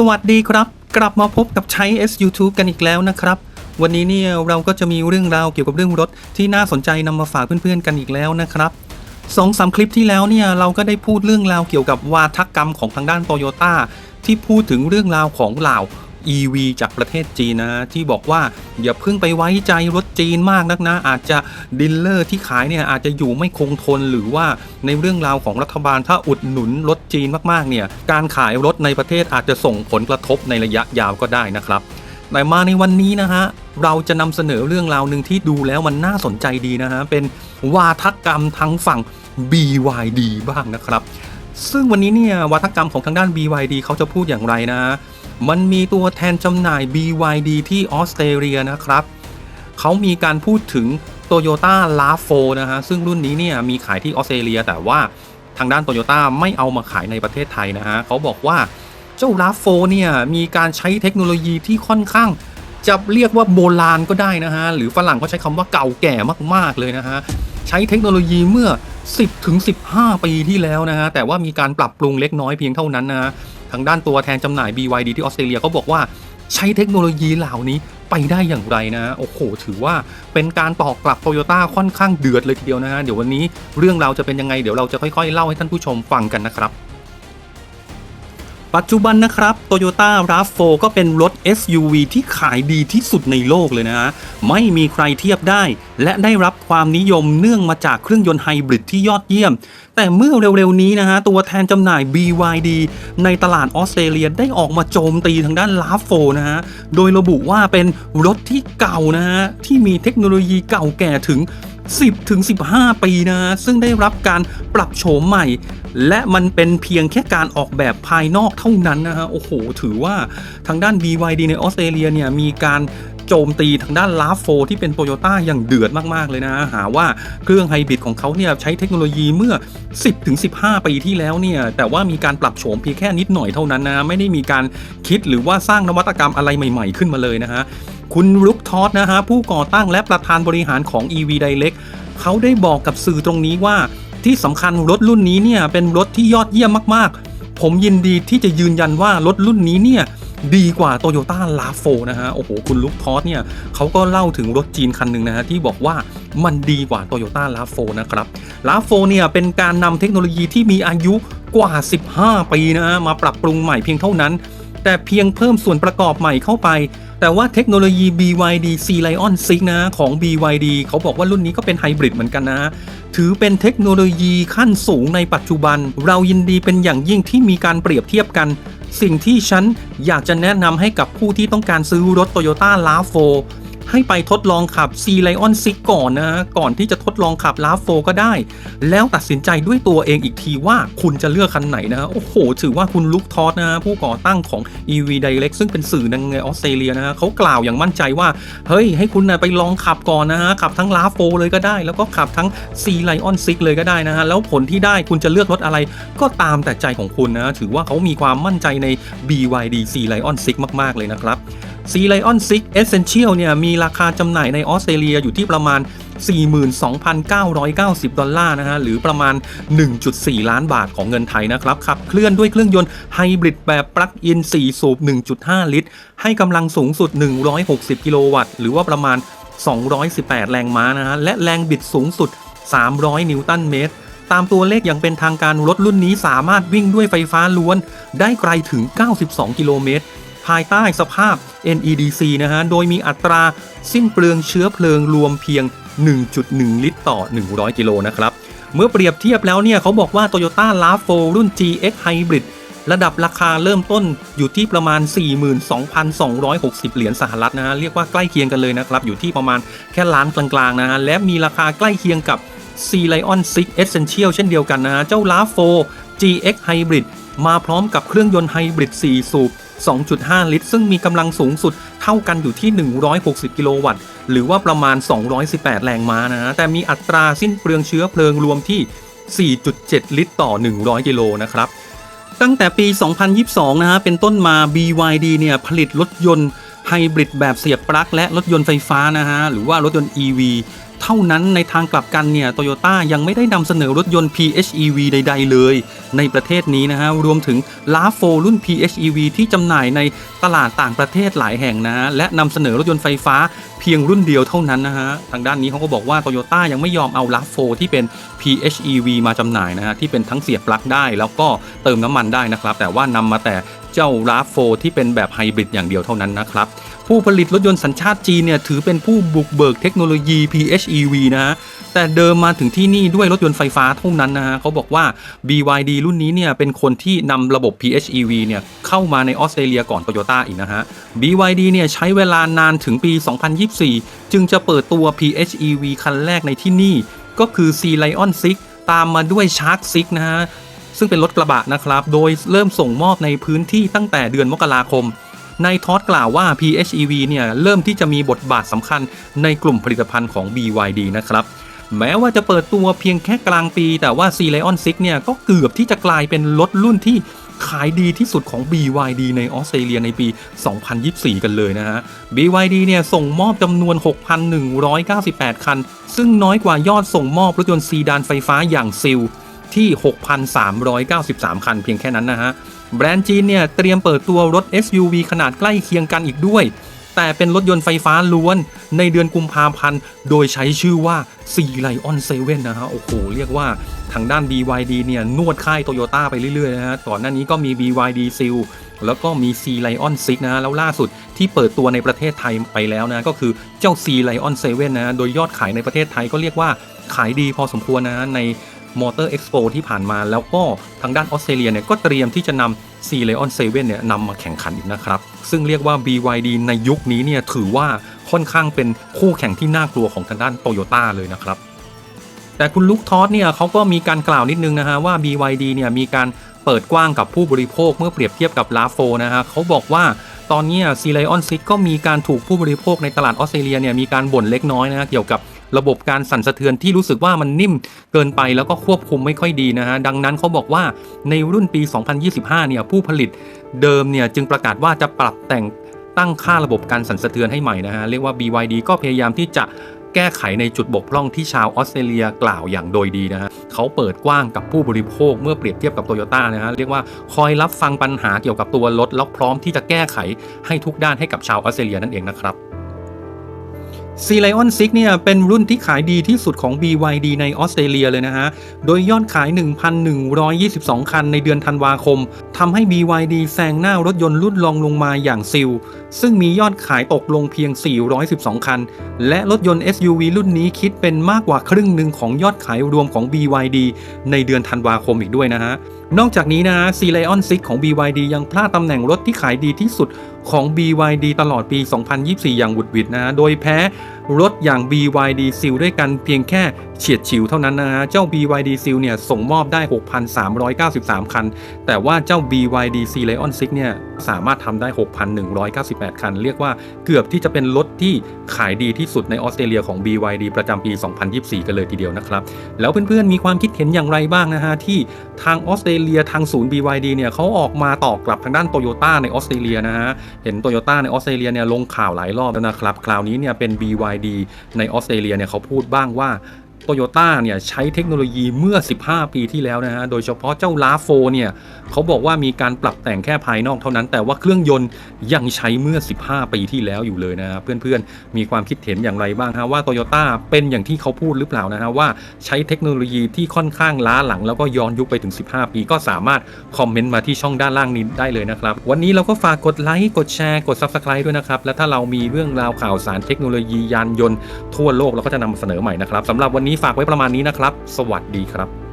สวัสดีครับ กลับมาพบกับใช้ S YouTube กันอีกแล้วนะครับ วันนี้เนี่ยเราก็จะมีเรื่องราวเกี่ยวกับเรื่องรถที่น่าสนใจนำมาฝากเพื่อนๆกันอีกแล้วนะครับสองสามคลิปที่แล้วเนี่ยเราก็ได้พูดเรื่องราวเกี่ยวกับวาทกรรมของทางด้านโตโยต้าที่พูดถึงเรื่องราวของเหล่า EV จากประเทศจีนนะที่บอกว่าอย่าเพิ่งไปไว้ใจรถจีนมากนักนะ อาจจะดิลเลอร์ที่ขายเนี่ยอาจจะอยู่ไม่คงทนหรือว่าในเรื่องราวของรัฐบาลถ้าอุดหนุนรถจีนมากๆเนี่ยการขายรถในประเทศอาจจะส่งผลกระทบในระยะยาวก็ได้นะครับแต่มาในวันนี้นะฮะเราจะนำเสนอเรื่องราวหนึ่งที่ดูแล้วมันน่าสนใจดีนะฮะเป็นวาทกรรมทางฝั่ง BYD บ้างนะครับ ซึ่งวันนี้เนี่ยวาทกรรมของทางด้าน BYD เขาจะพูดอย่างไรนะ มันมีตัวแทนจำหน่าย BYD ที่ออสเตรเลียนะครับ เขามีการพูดถึง Toyota l a v 4นะฮะ ซึ่งรุ่นนี้เนี่ยมีขายที่ออสเตรเลีย แต่ว่าทางด้าน Toyota ไม่เอามาขายในประเทศไทยนะฮะ เขาบอกว่าเจ้า l a v 4เนี่ยมีการใช้เทคโนโลยีที่ค่อนข้างจะเรียกว่าโบราณก็ได้นะฮะ หรือฝรั่งก็ใช้คำว่าเก่าแก่มากๆเลยนะฮะ ใช้เทคโนโลยีเมื่อ 10ถึง15 ปีที่แล้วนะฮะแต่ว่ามีการปรับปรุงเล็กน้อยเพียงเท่านั้นนะฮะทางด้านตัวแทนจำหน่าย BYD ที่ออสเตรเลียเขาบอกว่าใช้เทคโนโลยีเหล่านี้ไปได้อย่างไรนะโอ้โห ถือว่าเป็นการตอบกลับโตโยต้าค่อนข้างเดือดเลยทีเดียวนะฮะเดี๋ยววันนี้เรื่องราวจะเป็นยังไงเดี๋ยวเราจะค่อยๆ เล่าให้ท่านผู้ชมฟังกันนะครับ ปัจจุบันนะครับ Toyota RAV4 ก็เป็นรถ SUV ที่ขายดีที่สุดในโลกเลยนะฮะ ไม่มีใครเทียบได้ และได้รับความนิยมเนื่องมาจากเครื่องยนต์ไฮบริดที่ยอดเยี่ยม แต่เมื่อเร็วๆนี้นะฮะ ตัวแทนจำหน่าย BYD ในตลาดออสเตรเลียได้ออกมาโจมตีทางด้าน RAV4 นะฮะ โดยระบุว่าเป็นรถที่เก่านะฮะ ที่มีเทคโนโลยีเก่าแก่ถึง 10ถึง15 ปีนะซึ่งได้รับการปรับโฉมใหม่ และมันเป็นเพียงแค่การออกแบบภายนอกเท่านั้นนะฮะโอ้โห ถือว่าทางด้าน BYD ในออสเตรเลียเนี่ยมีการโจมตีทางด้านลาโฟที่เป็นโตโยต้าอย่างเดือดมาก ๆ เลยนะ หาว่าเครื่องไฮบริดของเขาเนี่ยใช้เทคโนโลยีเมื่อ 10-15 ปีที่แล้วเนี่ย แต่ว่ามีการปรับโฉมเพียงแค่นิดหน่อยเท่านั้นนะ ไม่ได้มีการคิดหรือว่าสร้างนวัตกรรมอะไรใหม่ ๆ ขึ้นมาเลยนะฮะ คุณลุก ทอสนะฮะผู้ก่อตั้งและประธานบริหารของ EV Direct เขาได้บอกกับสื่อตรงนี้ว่า ที่สำคัญรถรุ่นนี้เนี่ยเป็นรถที่ยอดเยี่ยมมากๆ ผมยินดีที่จะยืนยันว่ารถรุ่นนี้เนี่ยดีกว่า Toyota l a v 4นะฮะ โอ้โห คุณลุกทอสเนี่ยเขาก็เล่าถึงรถจีนคันหนึ่งนะฮะ ที่บอกว่ามันดีกว่า Toyota l a v 4นะครับ l a v 4เนี่ยเป็นการนำเทคโนโลยีที่มีอายุกว่า 15 ปีนะฮะ มาปรับปรุงใหม่เพียงเท่านั้น แต่เพียงเพิ่มส่วนประกอบใหม่เข้าไป แต่ว่าเทคโนโลยี BYD C Lion 6 นะของ BYD เขาบอกว่ารุ่นนี้ก็เป็นไฮบริดเหมือนกันนะ ถือเป็นเทคโนโลยีขั้นสูงในปัจจุบัน เรายินดีเป็นอย่างยิ่งที่มีการเปรียบเทียบกัน สิ่งที่ฉันอยากจะแนะนำให้กับผู้ที่ต้องการซื้อรถ Toyota l a v 4 ให้ไปทดลองขับ C Lion 6 ก่อนนะก่อนที่จะทดลองขับ l a v 4ก็ได้ แล้วตัดสินใจด้วยตัวเองอีกทีว่าคุณจะเลือกคันไหนนะโอ้โห ถือว่าคุณลุกทอสนะผู้ก่อตั้งของ EV Direct ซึ่งเป็นสื่อในออสเตรเลียนะเขากล่าวอย่างมั่นใจว่า เฮ้ย ให้คุณนะไปลองขับก่อนนะฮะขับทั้ง l a v 4เลยก็ได้ แล้วก็ขับทั้ง C Lion 6 เลยก็ได้นะฮะแล้วผลที่ได้คุณจะเลือกรถอะไร ก็ตามแต่ใจของคุณนะถือว่าเขามีความมั่นใจใน BYD C Lion 6 มาก ๆ เลยนะครับ C Lion 6 Essential เนี่ยมีราคาจำหน่ายในออสเตรเลียอยู่ที่ประมาณ 42,990 ดอลลาร์นะฮะ หรือประมาณ 1.4 ล้านบาทของเงินไทยนะครับ ขับเคลื่อนด้วยเครื่องยนต์ไฮบริดแบบปลั๊กอิน 4 สูบ 1.5 ลิตร ให้กำลังสูงสุด 160 กิโลวัตต์ หรือว่าประมาณ 218 แรงม้านะฮะ และแรงบิดสูงสุด 300 นิวตันเมตรตามตัวเลขอย่างเป็นทางการรถรุ่นนี้สามารถวิ่งด้วยไฟฟ้าล้วน ได้ไกลถึง 92 กิโลเมตร ภายใต้สภาพ NEDC นะฮะ โดยมีอัตราสิ้นเปลืองเชื้อเพลิงรวมเพียง 1.1 ลิตรต่อ 100 กิโลนะครับ เมื่อเปรียบเทียบแล้วเนี่ยเขาบอกว่า Toyota l a v 4รุ่น GX Hybrid ระดับราคาเริ่มต้นอยู่ที่ประมาณ 42,260 เหรียญสหรัฐนะฮะ เรียกว่าใกล้เคียงกันเลยนะครับ อยู่ที่ประมาณแค่ล้านกลางๆนะฮะ และมีราคาใกล้เคียงกับ C Lion 6 Essential เช่นเดียวกันนะฮะ เจ้า l a v 4 GX Hybrid มาพร้อมกับเครื่องยนต์ไฮบริด 4 สูบ 2.5 ลิตร ซึ่งมีกำลังสูงสุดเท่ากันอยู่ที่ 160 กิโลวัตต์ หรือว่าประมาณ 218 แรงม้านะฮะแต่มีอัตราสิ้นเปลืองเชื้อเพลิงรวมที่ 4.7 ลิตรต่อ 100 กิโลนะครับ ตั้งแต่ปี 2022 นะฮะ เป็นต้นมา BYD เนี่ย ผลิตรถยนต์ไฮบริดแบบเสียบปลั๊กและรถยนต์ไฟฟ้านะฮะ หรือว่ารถยนต์ EV เท่านั้นในทางกลับกันเนี่ยโตโยต้ายังไม่ได้นำเสนอรถยนต์ PHEV ใด ๆ เลย ในประเทศนี้นะฮะรวมถึงลาโฟรุ่น PHEV ที่จำหน่ายในตลาดต่างประเทศหลายแห่งนะและนำเสนอรถยนต์ไฟฟ้าเพียงรุ่นเดียวเท่านั้นนะฮะทางด้านนี้เขาก็บอกว่าโตโยต้ายังไม่ยอมเอาลาโฟที่เป็น PHEV มาจำหน่ายนะฮะที่เป็นทั้งเสียบปลั๊กได้ แล้วก็เติมน้ำมันได้นะครับแต่ว่านำมาแต่เจ้าลาโฟที่เป็นแบบไฮบริดอย่างเดียวเท่านั้นนะครับ ผู้ผลิตรถยนต์สัญชาติจีนเนี่ยถือเป็นผู้บุกเบิกเทคโนโลยี PHEV นะฮะแต่เดิมมาถึงที่นี่ด้วยรถยนต์ไฟฟ้าเท่านั้นนะฮะเขาบอกว่า BYD รุ่นนี้เนี่ยเป็นคนที่นำระบบ PHEV เนี่ยเข้ามาในออสเตรเลียก่อน Toyota อีกนะฮะ BYD เนี่ยใช้เวลานานถึงปี 2024 จึงจะเปิดตัว PHEV คันแรกในที่นี่ ก็คือ Sea Lion 6 ตามมาด้วย Shark 6 นะฮะซึ่งเป็นรถกระบะนะครับ โดยเริ่มส่งมอบในพื้นที่ตั้งแต่เดือนมกราคม ในทอดกล่าวว่า PHEV เนี่ยเริ่มที่จะมีบทบาทสำคัญในกลุ่มผลิตภัณฑ์ของ BYD นะครับแม้ว่าจะเปิดตัวเพียงแค่กลางปี แต่ว่า Sea Lion 6 เนี่ย ก็เกือบที่จะกลายเป็นรถรุ่นที่ขายดีที่สุดของ BYD ในออสเตรเลียในปี 2024 กันเลยนะฮะ BYD เนี่ย ส่งมอบจำนวน 6,198 คัน ซึ่งน้อยกว่ายอดส่งมอบรถยนต์ซีดานไฟฟ้าอย่างซิลที่ 6,393 คันเพียงแค่นั้นนะฮะ แบรนด์จีนเนี่ยเตรียมเปิดตัวรถ SUV ขนาดใกล้เคียงกันอีกด้วย แต่เป็นรถยนต์ไฟฟ้าล้วนในเดือนกุมภาพันธ์ โดยใช้ชื่อว่า Sea Lion 7 นะฮะ โอ้โห เรียกว่าทางด้าน BYD เนี่ยนวดค่ายโตโยต้าไปเรื่อยๆนะฮะก่อนหน้านี้ก็มี BYD Seal แล้วก็มี Sea Lion 6 นะฮะ แล้วล่าสุดที่เปิดตัวในประเทศไทยไปแล้วนะ ก็คือเจ้า Sea Lion 7 นะฮะ โดยยอดขายในประเทศไทยก็เรียกว่าขายดีพอสมควรนะฮะใน มอเตอร์เอ็กซ์โปที่ผ่านมา แล้วก็ทางด้านออสเตรเลียเนี่ยก็เตรียมที่จะนำ C Leon 7เนี่ยนำมาแข่งขันอีกนะครับ ซึ่งเรียกว่า BYD ในยุคนี้เนี่ยถือว่าค่อนข้างเป็นคู่แข่งที่น่ากลัวของทางด้านโตโยต้าเลยนะครับแต่คุณลุกทอสเนี่ยเขาก็มีการกล่าวนิดนึงนะฮะว่า BYD เนี่ยมีการเปิดกว้างกับผู้บริโภคเมื่อเปรียบเทียบกับลาโฟนะฮะเขาบอกว่าตอนนี้ซีไลออนซิกก็มีการถูกผู้บริโภคในตลาดออสเตรเลียเนี่ยมีการบ่นเล็กน้อยนะฮะเกี่ยวกับ ระบบการสั่นสะเทือนที่รู้สึกว่ามันนิ่มเกินไปแล้วก็ควบคุมไม่ค่อยดีนะฮะดังนั้นเขาบอกว่าในรุ่นปี 2025 เนี่ยผู้ผลิตเดิมเนี่ยจึงประกาศว่าจะปรับแต่งตั้งค่าระบบการสั่นสะเทือนให้ใหม่นะฮะเรียกว่า BYD ก็พยายามที่จะแก้ไขในจุดบกพร่องที่ชาวออสเตรเลียกล่าวอย่างโดยดีนะฮะเขาเปิดกว้างกับผู้บริโภคเมื่อเปรียบเทียบกับโตโยต้านะฮะเรียกว่าคอยรับฟังปัญหาเกี่ยวกับตัวรถแล้วพร้อมที่จะแก้ไขให้ทุกด้านให้กับชาวออสเตรเลียนั่นเองนะครับ c l i o n 6เนี่ยเป็นรุ่นที่ขายดีที่สุดของ BYD ในออสเตรเลียเลยนะฮะ โดยยอดขาย 1,122 คันในเดือนธันวาคม ทำให้ BYD แซงหน้ารถยนต์รุ่นรองลงมาอย่างซิล ซึ่งมียอดขายตกลงเพียง 412 คัน และรถยนต์ SUV รุ่นนี้คิดเป็นมากกว่าครึ่งหนึ่งของยอดขายรวมของ BYD ในเดือนธันวาคมอีกด้วยนะฮะ นอกจากนี้นะฮะ c l i o n 6 ของ BYD ยังพลาดตำแหน่งรถที่ขายดีที่สุดของ BYD ตลอดปี 2024 อย่างหวุดหวิดนะฮะ โดยแพ้รถอย่าง BYD Seal ด้วยกันเพียงแค่เฉียดฉิวเท่านั้นนะฮะ เจ้า BYD Seal เนี่ยส่งมอบได้ 6,393 คัน แต่ว่าเจ้า BYD C Lion 6 เนี่ย สามารถทำได้ 6,198 คัน เรียกว่าเกือบที่จะเป็นรถที่ขายดีที่สุดในออสเตรเลียของ BYD ประจำปี 2024 กันเลยทีเดียวนะครับ แล้วเพื่อนๆ มีความคิดเห็นอย่างไรบ้างนะฮะ ที่ทางออสเตรเลียทางศูนย์ BYD เนี่ยเขาออกมาตอบกลับทางด้านโตโยต้าในออสเตรเลียนะฮะ เห็นโตโยต้าในออสเตรเลียเนี่ยลงข่าวหลายรอบแล้วนะครับ คราวนี้เนี่ยเป็น BYD ในออสเตรเลียเนี่ยเขาพูดบ้างว่า โตโยต้าเนี่ยใช้เทคโนโลยีเมื่อ 15 ปีที่แล้วนะฮะ โดยเฉพาะเจ้าลาโฟเนี่ยเขาบอกว่ามีการปรับแต่งแค่ภายนอกเท่านั้น แต่ว่าเครื่องยนต์ยังใช้เมื่อ 15 ปีที่แล้วอยู่เลยนะฮะ เพื่อนๆ มีความคิดเห็นอย่างไรบ้างฮะว่าโตโยต้าเป็นอย่างที่เขาพูดหรือเปล่านะฮะว่าใช้เทคโนโลยีที่ค่อนข้างล้าหลัง แล้วก็ย้อนยุคไปถึง 15 ปีก็สามารถคอมเมนต์มาที่ช่องด้านล่างนี้ได้เลยนะครับ วันนี้เราก็ฝากกดไลค์กดแชร์กด Subscribe ด้วยนะครับและถ้าเรามีเรื่องราวข่าวสารเทคโนโลยียานยนต์ทั่วโลกเราก็จะนำมาเสนอใหม่นะครับสำหรับวันนี้ฝากไว้ประมาณนี้นะครับ สวัสดีครับ